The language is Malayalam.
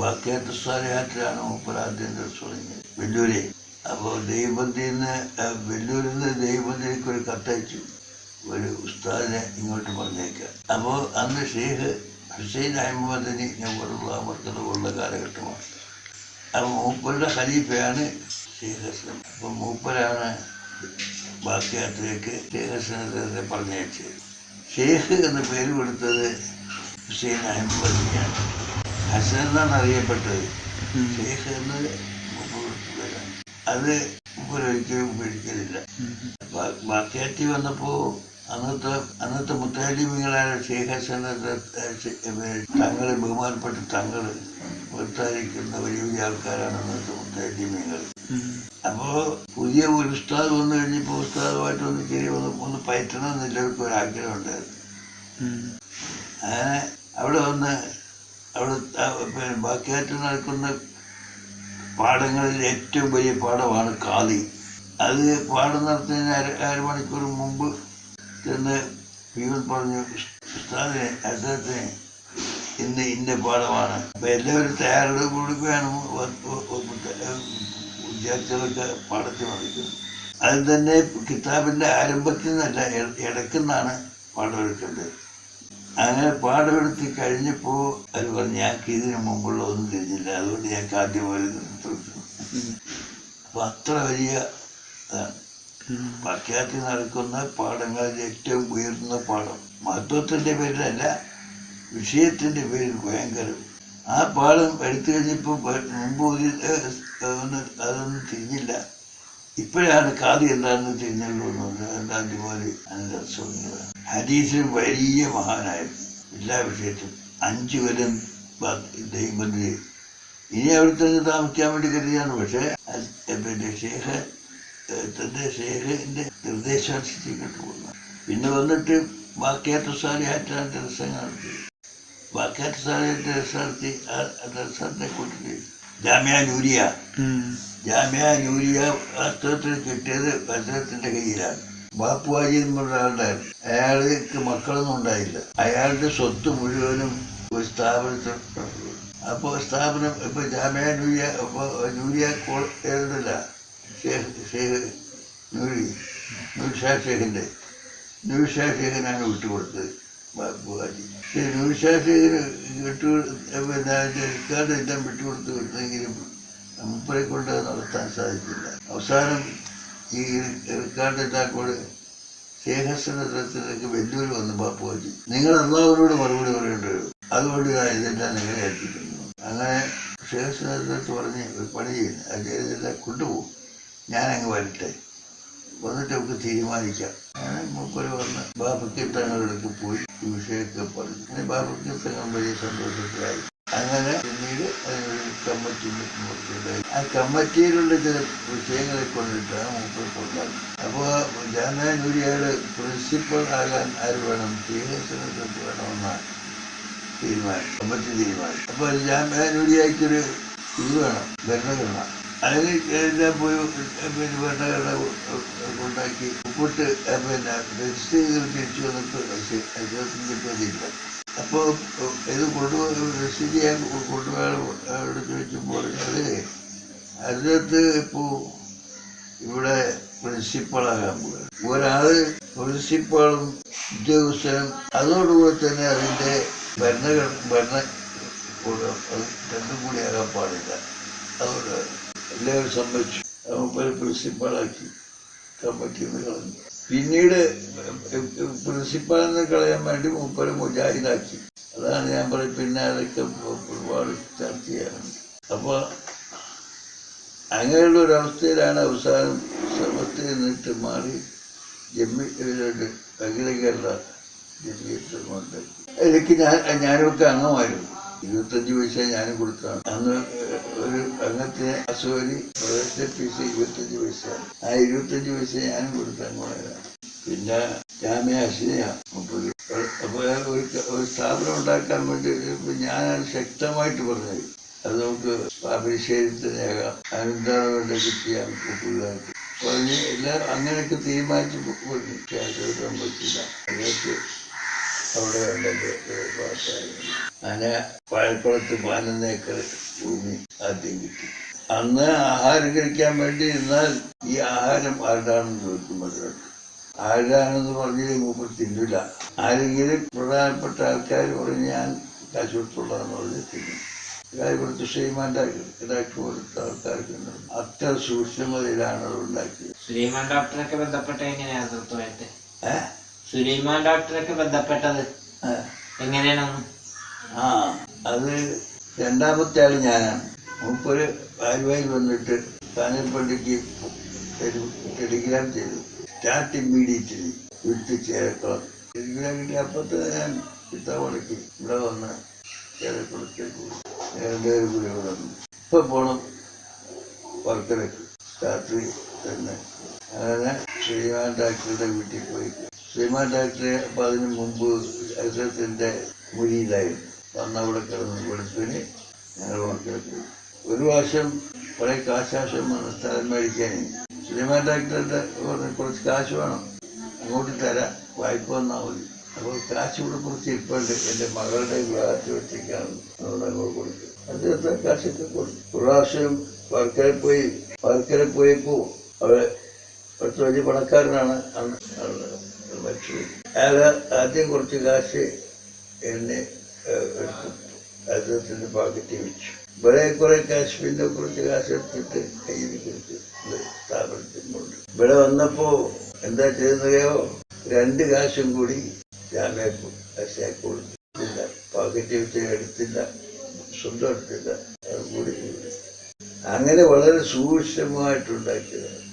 ബാക്കിയാത്ത സ്വാരയാത്രയാണ് മൂപ്പർ ആദ്യം തുടങ്ങിയത് വെല്ലൂരി. അപ്പോൾ ദൈവബന്ധിയിൽ വെല്ലൂരിൽ നിന്ന് ദൈവബന്ധിയിലേക്ക് ഒരു കത്തയച്ചു. ഒരു ഉസ്താദിനെ ഇങ്ങോട്ട് പറഞ്ഞേക്കാം. അപ്പോൾ അന്ന് ഷെയ്ഖ് ഹുസൈൻ അഹമ്മദിന് ഞങ്ങളുള്ള മക്കളുള്ള കാലഘട്ടമാണ്. അപ്പോൾ മൂപ്പരുടെ ഖലീഫയാണ് ഷെയ്ഖ് ഹസൻ. അപ്പോൾ മൂപ്പരാണ് ബാക്കിയാത്രയ്ക്ക് ഷെയ്ഖ് ഹസനെ പറഞ്ഞയച്ചത്. ഷെയ്ഖ് എന്ന പേര് കൊടുത്തത് ഹുസൈൻ അഹമ്മദിനെയാണ്. ഹസൻ എന്നാണ് അറിയപ്പെട്ടത് ഷെയ്ഖ് എന്ന് അത് ഒരിക്കലും പിടിക്കലില്ല ബാക്കിയാറ്റി വന്നപ്പോൾ അന്നത്തെ അന്നത്തെ മുത്താലിമികളായ ഷെയ്ഖ് ഹസൻ തങ്ങൾ ബഹുമാനപ്പെട്ട തങ്ങൾ പുറത്തായിരിക്കുന്ന വലിയ വലിയ ആൾക്കാരാണ് അന്നത്തെ മുത്താലിമികൾ അപ്പോൾ പുതിയ ഒരു ഉസ്താദ് വന്നു കഴിഞ്ഞപ്പോൾ ഉസ്താദുമായിട്ട് ഒന്ന് ചെറിയ ഒന്ന് ഒന്ന് പയറ്റണം എന്ന് എല്ലാവർക്കും ഒരു ആഗ്രഹം ഉണ്ടായിരുന്നു അങ്ങനെ അവിടെ വന്ന് അവിടെ പിന്നെ ബാക്കിയായിട്ട് നടക്കുന്ന പാടങ്ങളിൽ ഏറ്റവും വലിയ പാടമാണ് കാളി. അത് പാടം നടത്തുന്നതിന് അര അരമണിക്കൂർ മുമ്പ് ചെന്ന് ഭീമൻ പറഞ്ഞു ഉസ്താദിനെ അദ്ദേഹത്തിന് ഇന്ന് ഇന്ന പാഠമാണ് അപ്പം എല്ലാവരും തയ്യാറെടുപ്പ് കൊടുക്കുകയാണ് വിദ്യാർത്ഥികളൊക്കെ പാഠത്തിൽ നടക്കുന്നത് അത് തന്നെ കിതാബിന്റെ ആരംഭത്തിൽ നിന്നല്ല ഇട- ഇടയ്ക്കുന്നാണ് പാഠമെടുക്കേണ്ടത് അങ്ങനെ പാടമെടുത്ത് കഴിഞ്ഞപ്പോൾ അവർ പറഞ്ഞു ഞങ്ങൾക്ക് ഇതിനു മുമ്പുള്ള ഒന്നും തിരിഞ്ഞില്ല. അതുകൊണ്ട് ഞങ്ങൾക്ക് ആദ്യം പോലെ അപ്പം അത്ര വലിയ ഇതാണ്. വാക്യാത്തിൽ നടക്കുന്ന പാഠങ്ങളിൽ ഏറ്റവും ഉയർന്ന പാഠം. മഹത്വത്തിന്റെ പേരിലല്ല വിഷയത്തിന്റെ പേരിൽ ഭയങ്കരം. ആ പാഠം എടുത്തു കഴിഞ്ഞപ്പോൾ മുമ്പ് ഒരു അതൊന്നും തിരിഞ്ഞില്ല. ഇപ്പോഴാണ് കാതി എന്താണെന്ന് തിരിഞ്ഞുള്ളൂ എന്ന് അതുപോലെ അതിന്റെ അസുഖങ്ങളാണ് ഹദീസിൽ വലിയ മഹാനായിരുന്നു. എല്ലാ വിഷയത്തിലും അഞ്ചു കൊല്ലം ദൈവമന്ത്രി ഇനി അവിടെ തന്നെ താമസിക്കാൻ വേണ്ടി കരുതിയാണ്. പക്ഷേ പിന്നെ ഷേഖ് തന്റെ ഷേഖിന്റെ നിർദ്ദേശാനുസരിച്ച് പോകുന്നത് പിന്നെ വന്നിട്ട് ബാക്കിയാത്ത സാലിയായിട്ടാണ് ദർശനം നടത്തി ബാക്കിയാത്ത സാലിയായിട്ട് നടത്തി ആ ദർശനത്തെ കൂട്ടിട്ട് ജാമ്യ നൂരിയ. ജാമ്യ നൂരിയ വാസ്തവത്തിൽ കിട്ടിയത് അദ്ദേഹത്തിന്റെ കയ്യിലാണ്. ബാപ്പുവാജി എന്നുള്ള ആളുണ്ടായിരുന്നു അയാൾക്ക് മക്കളൊന്നും ഉണ്ടായില്ല. അയാളുടെ സ്വത്ത് മുഴുവനും ഒരു സ്ഥാപനത്തിൽ അപ്പോൾ സ്ഥാപനം ഇപ്പൊ ജാമ്യ നൂരിയ നൂരിയ കോൾ ഏതല്ല ഷേഖ് ഷേഖ് നൂരി നൂർ ഷേഖിന്റെ ഷേഖിന്റെ. നൂർ ഷാ ഷേഖിനാണ് വിട്ടുകൊടുത്തത് ബാപ്പുവാജി പക്ഷേ നൂർ ഷേഖിന് വിട്ടു എല്ലാം വിട്ടുകൊടുത്ത് വിട്ടെങ്കിലും മുപ്പറെ കൊണ്ട് നടത്താൻ സാധിച്ചില്ല അവസാനം ഈ റിക്കാർഡ് എല്ലാം കൂടെ ശേഖരത്തിലേക്ക് വെല്ലുവിളി വന്ന് ബാപ്പുവാജി നിങ്ങൾ എല്ലാവരോട് മറുപടി പറയേണ്ടി വരും. അതുകൊണ്ട് ഞാൻ ഇതെല്ലാം നിങ്ങളെ ഏൽപ്പിക്കുന്നു. അങ്ങനെ ശേഖരത്തിനകത്ത് പറഞ്ഞ് ഒരു പണി ചെയ്യുന്നു. അത് ഇതെല്ലാം കൊണ്ടുപോകും. ഞാനങ്ങ് വരട്ടെ. വന്നിട്ട് നമുക്ക് തീരുമാനിക്കാം. അങ്ങനെ മൂപ്പര് വന്ന് ബാബക്കീർത്തനങ്ങളിലേക്ക് പോയി. ഈ വിഷയമൊക്കെ പറഞ്ഞു. അങ്ങനെ ബാബക്കീർത്തനം വലിയ സന്തോഷത്തിലായി. അങ്ങനെ പിന്നീട് കമ്മിറ്റി ഉണ്ടായി ആ കമ്മിറ്റിയിലുള്ള ചില വിഷയങ്ങളെ കൊണ്ടിട്ടാണ് മൂപ്പർ കൊണ്ടാകും അപ്പോൾ ജാമ്യാനൂരിയുടെ പ്രിൻസിപ്പൽ ആകാൻ ആര് വേണം? ശ്രീഹസനത്ത് വേണമെന്നാണ് തീരുമാനം കമ്മിറ്റി തീരുമാനം. അപ്പോൾ ജാമ്യാനൂരിയായിട്ടൊരു ഇത് വേണം ഭരണഘടന അതിന് എല്ലാം പോയി പിന്നെ ഭരണഘടന ഉണ്ടാക്കി ഉപ്പിട്ട് പിന്നെ രജിസ്റ്റർ ചെയ്ത് തിരിച്ചു വന്നിട്ട് അദ്ദേഹത്തിന് കിട്ടുന്നില്ല. അപ്പോൾ ഇത് കൊണ്ടുപോയി രജിസ്റ്റർ ചെയ്യാൻ കൊണ്ടുപോയാൽ അവിടെ ചോദിച്ചപ്പോൾ അത് അതിനകത്ത് ഇപ്പോൾ ഇവിടെ പ്രിൻസിപ്പളാകാൻ പോകുക ഒരാൾ പ്രിൻസിപ്പാളും ഉദ്യോഗസ്ഥനും അതോടുകൂടി തന്നെ അതിന്റെ ഭരണഘടന ഭരണ കൂടെ അത് രണ്ടും കൂടി ആകാൻ പാടില്ല. അതുകൊണ്ട് എല്ലാവരും സമ്മതിച്ചു. മൂപ്പര് പ്രിൻസിപ്പാളാക്കി. കമ്മിറ്റി നിന്ന് കളഞ്ഞു. പിന്നീട് പ്രിൻസിപ്പാളിനെ കളയാൻ വേണ്ടി മൂപ്പര് മുജാഹിദാക്കി. അതാണ് ഞാൻ പറയും പിന്നെ അതൊക്കെ ഒരുപാട് ചർച്ച ചെയ്യാറുണ്ട്. അപ്പോൾ അങ്ങനെയുള്ള ഒരു അവസ്ഥയിലാണ് അവസാനം സമത്തിൽ നിന്നിട്ട് മാറി ജമ്മി അഖില കേരള ജമ്മി എനിക്ക് ഞാൻ ഞാനൊക്കെ അംഗമായിരുന്നു. ഇരുപത്തഞ്ച് പൈസ ഞാനും കൊടുത്താണ് അന്ന് ഒരു അംഗത്തിന് അസുഖരി പ്രദേശത്തെ പൈസ ഇരുപത്തഞ്ച് പൈസ. ആ ഇരുപത്തഞ്ച് പൈസ ഞാനും കൊടുത്താൽ അംഗമായതാണ് പിന്നെ ജാമ്യ അശ്വനിയ മുപ്പത്. അപ്പോൾ ഒരു ഒരു സ്ഥാപനം ഉണ്ടാക്കാൻ വേണ്ടി ഞാനത് ശക്തമായിട്ട് പറഞ്ഞത് അത് നമുക്ക് അഭിഷേകത്തിനേകാം അനന്താണ് വേണ്ടത് ചെയ്യാൻ പുതുതായിട്ട് പറഞ്ഞ് എല്ലാം അങ്ങനെയൊക്കെ തീരുമാനിച്ച് പക്ഷേ പറ്റില്ല അതിനകത്ത് അവിടെ അങ്ങനെ പഴക്കുളത്ത് പതിനൊന്ന് ഏക്കർ ഭൂമി ആദ്യം കിട്ടി. അന്ന് ആഹാരം കഴിക്കാൻ വേണ്ടി എന്നാൽ ഈ ആഹാരം ആരുടാണെന്ന് മധുരക്ക് ആരുടാണെന്ന് പറഞ്ഞ് മൂപ്പർ തിന്നില്ല ആരെങ്കിലും പ്രധാനപ്പെട്ട ആൾക്കാർ പറഞ്ഞ് ഞാൻ കാശ് കൊടുത്തുള്ളതെന്ന് പറഞ്ഞ് തിന്നും. കായ് കൊടുത്ത് ശ്രീമാന്റെ ഇതാക്കി കൊടുത്ത ആൾക്കാർക്ക്. അത്ര സൂക്ഷ്മതയിലാണ് അത് ഉണ്ടാക്കിയത്. ശ്രീമാൻ ഡോക്ടറൊക്കെ ബന്ധപ്പെട്ട എങ്ങനെയാണ് ഏഹ് സുലൈമാൻ ഡോക്ടറൊക്കെ ബന്ധപ്പെട്ടത്. എങ്ങനെയാണ്? ആ അത് രണ്ടാമത്തെ ആൾ ഞാനാണ്. മൂപ്പര് ആലുവായിൽ വന്നിട്ട് കാനൽപ്പള്ളിക്ക് ഒരു ടെലിഗ്രാം ചെയ്തു. സ്റ്റാർട്ട് ഇമ്മീഡിയറ്റ്ലി വിട്ട് ചേരക്കുളം ടെലിഗ്രാം കിട്ടി അപ്പത്തെ ഞാൻ ഇത്തവണക്ക് ഇവിടെ വന്ന് ചേരക്കുളത്തേക്ക് പോകും രണ്ടുപേരും കൂടി ഇവിടെ വന്നു. ഇപ്പൊ പോണം വർക്കലക്ക്. രാത്രി തന്നെ. അങ്ങനെ ശ്രീമാൻ ഡാക്ടറുടെ വീട്ടിൽ പോയി. ശ്രീമാൻ ഡോക്ടറെ അപ്പൊ അതിന് മുമ്പ് അദ്ദേഹത്തിന്റെ മുരിയിലായിരുന്നു അന്ന് അവിടെ കിടന്ന് വെളുപ്പിന് ഞങ്ങൾ വർക്കലക്ക് ഒരു പ്രാവശ്യം കുറെ കാശാശം വന്ന സ്ഥലം മേടിക്കാൻ. ശ്രീമാൻ ഡയറക്ടറുടെ പറഞ്ഞു കുറച്ച് കാശ് വേണം. അങ്ങോട്ട് തരാം. വായ്പ വന്നാൽ മതി. അപ്പോൾ കാശ് ഇവിടെ കുറച്ച് ഇരിപ്പുണ്ട് എന്റെ മകളുടെ വിവാഹത്തിൽ വെച്ചേക്കാണ് അതുകൊണ്ട് അങ്ങോട്ട് കൊടുത്തു അദ്ദേഹത്തെ കാശൊക്കെ കൊടുത്തു. ഒരു പ്രാവശ്യം വർക്കര പോയി വർക്കര പോയപ്പോ അവിടെ കുറച്ച് വലിയ പണക്കാരനാണ് അന്ന്. അന്ന് അയാൾ ആദ്യം കുറച്ച് കാശ് എന്നെ അദ്ദേഹത്തിന്റെ പാക്കറ്റിൽ വെച്ചു. ഇവിടെ കുറെ കാശ് പിന്നെ കുറച്ച് കാശ് എടുത്തിട്ട് കയ്യിൽ കൊടുത്ത് സ്ഥാപനത്തിനുണ്ട്. ഇവിടെ വന്നപ്പോ എന്താ ചെയ്തെന്നറിയോ രണ്ട് കാശും കൂടി ജാമ്യക്ക് കാശാക്കി കൊടുത്തില്ല പാക്കറ്റ് വെച്ച് എടുത്തില്ല സ്വന്തം എടുത്തില്ല അത് കൂടി അങ്ങനെ വളരെ സൂക്ഷ്മമായിട്ടുണ്ടാക്കിയതാണ്.